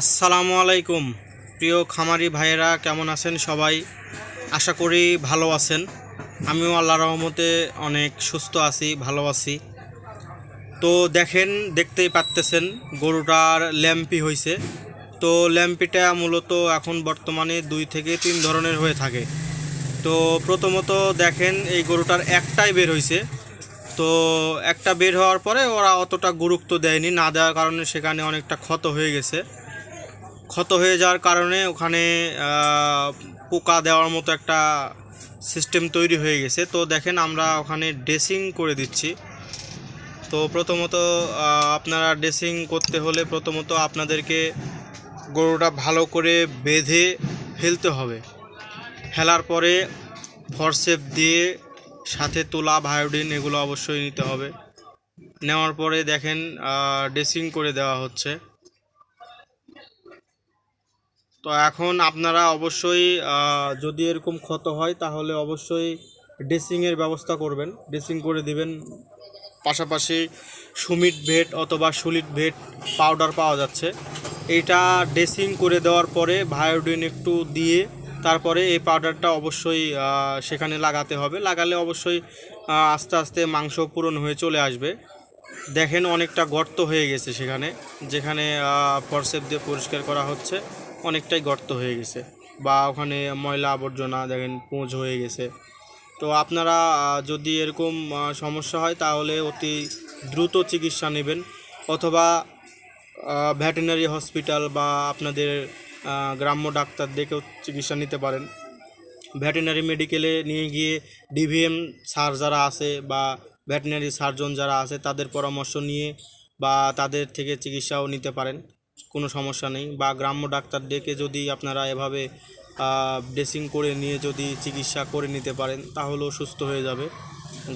আসসালামু আলাইকুম। প্রিয় খামারি ভাইয়েরা, কেমন আছেন সবাই? আশা করি ভালো আছেন। আমিও আল্লাহ রহমতে অনেক সুস্থ আছি, ভালো আছি। তো দেখেন, দেখতেই পারতেছেন, গরুটার ল্যাম্পি হয়েছে তো ল্যাম্পিটা মূলত এখন বর্তমানে দুই থেকে তিন ধরনের হয়ে থাকে। তো প্রথমত দেখেন, এই গরুটার একটাই বের হয়েছে তো একটা বের হওয়ার পরে ওরা অতটা গুরুত্ব দেয়নি, না দেওয়ার কারণে সেখানে অনেকটা ক্ষত হয়ে গেছে। ক্ষত হয়ে যাওয়ার কারণে ওখানে পোকা দেওয়ার মতো একটা সিস্টেম তৈরি হয়ে গেছে। তো দেখেন আমরা ওখানে ড্রেসিং করে দিচ্ছি। তো প্রথমত আপনারা ড্রেসিং করতে হলে প্রথমত আপনাদেরকে গরুটা ভালো করে বেঁধে ফেলতে হবে। ফেলার পরে ফরসেপ দিয়ে সাথে তোলা ভায়োডিন এগুলো অবশ্যই নিতে হবে। নেওয়ার পরে দেখেন ড্রেসিং করে দেওয়া হচ্ছে। তো এখন আপনারা অবশ্যই যদি এরকম ক্ষত হয়, তাহলে অবশ্যই ড্রেসিংয়ের ব্যবস্থা করবেন। ড্রেসিং করে দিবেন। পাশাপাশি সুমিট ভেট অথবা সুলিট ভেট পাউডার পাওয়া যাচ্ছে। এইটা ড্রেসিং করে দেওয়ার পরে ভায়োডিন একটু দিয়ে তারপরে এই পাউডারটা অবশ্যই সেখানে লাগাতে হবে। লাগালে অবশ্যই আস্তে আস্তে মাংস পূরণ হয়ে চলে আসবে। দেখেন অনেকটা গর্ত হয়ে গেছে সেখানে, যেখানে ফরসেপ দিয়ে পরিষ্কার করা হচ্ছে। অনেকটাই গর্ত হয়ে গেছে বা ওখানে ময়লা আবর্জনা দেখেন পুঁজ হয়ে গেছে। তো আপনারা যদি এরকম সমস্যা হয় তাহলে অতি দ্রুত চিকিৎসা নেবেন অথবা ভেটেরিনারি হসপিটাল বা আপনাদের গ্রাম্য ডাক্তার দেখেও চিকিৎসা নিতে পারেন। ভেটেরিনারি মেডিকেলে নিয়ে গিয়ে ডিভিএম স্যার যারা আছে বা ভেটেরিনারি সার্জন যারা আছে তাদের পরামর্শ নিয়ে বা তাদের থেকে চিকিৎসাও নিতে পারেন। কোনো সমস্যা নেই বা গ্রাম্য ডাক্তার ডেকে যদি আপনারা এভাবে ড্রেসিং করে নিয়ে যদি চিকিৎসা করে নিতে পারেন তাহলেও সুস্থ হয়ে যাবে।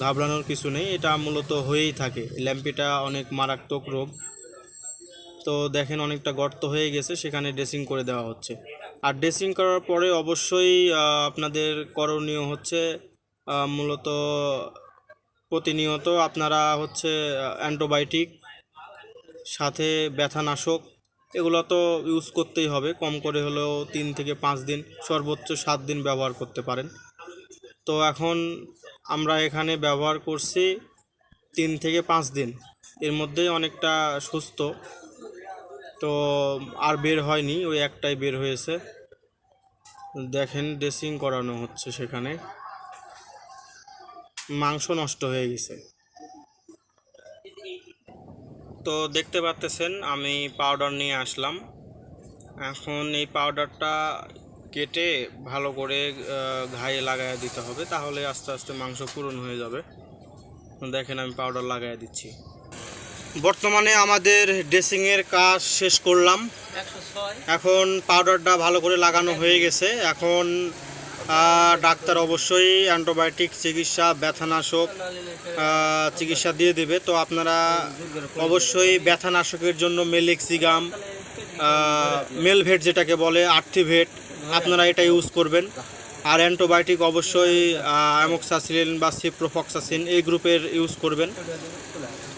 ঘাবড়ানোর কিছু নেই, এটা মূলত হয়েই থাকে। ল্যাম্পিটা অনেক মারাত্মক রোগ। তো দেখেন অনেকটা গর্ত হয়ে গেছে, সেখানে ড্রেসিং করে দেওয়া হচ্ছে। আর ড্রেসিং করার পরে অবশ্যই আপনাদের করণীয় হচ্ছে মূলত প্রতিনিয়ত আপনারা হচ্ছে অ্যান্টিবায়োটিক সাথে ব্যথানাশক এগুলো তো ইউজ করতেই হবে। কম করে হলেও তিন থেকে পাঁচ দিন, সর্বোচ্চ সাত দিন ব্যবহার করতে পারেন। তো এখন আমরা এখানে ব্যবহার করছি তিন থেকে পাঁচ দিন। এর মধ্যেই অনেকটা সুস্থ। তো আর বের হয়নি, ওই একটাই বের হয়েছে। দেখেন ড্রেসিং করানো হচ্ছে সেখানে। মাংস নষ্ট হয়ে গেছে। তো দেখতে পাচ্তেছেন আমি পাউডার নিয়ে আসলাম। এখন এই পাউডারটা কেটে ভালো করে ঘায়ে লাগায় দিতে হবে তাহলে আস্তে আস্তে মাংস পূরণ হয়ে যাবে। দেখেন আমি পাউডার লাগাই দিচ্ছি। বর্তমানে আমাদের ড্রেসিংয়ের কাজ শেষ করলাম। এখন পাউডারটা ভালো করে লাগানো হয়ে গেছে। এখন ডাক্তার অবশ্যই অ্যান্টিবায়োটিক চিকিৎসা, ব্যথানাশক চিকিৎসা দিয়ে দেবে। তো আপনারা অবশ্যই ব্যথানাশকের জন্য মেলেক্সিগাম মেলভেট যেটাকে বলে, আর্থিভেট, আপনারা এটা ইউজ করবেন। আর অ্যান্টিবায়োটিক অবশ্যই অ্যামোক্সাসিলিন বা সিপ্রোফক্সাসিন এই গ্রুপের ইউজ করবেন।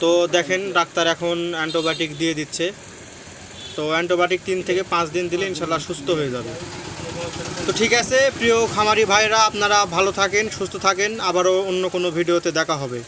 তো দেখেন, ডাক্তার এখন অ্যান্টিবায়োটিক দিয়ে দিচ্ছে। তো অ্যান্টিবায়োটিক তিন থেকে পাঁচ দিন দিলে ইনশাল্লাহ সুস্থ হয়ে যাবে। তো ঠিক আছে, প্রিয় খামারি ভাইরা আপনারা ভালো থাকেন, সুস্থ থাকেন। আবারও অন্য কোনো ভিডিওতে দেখা হবে।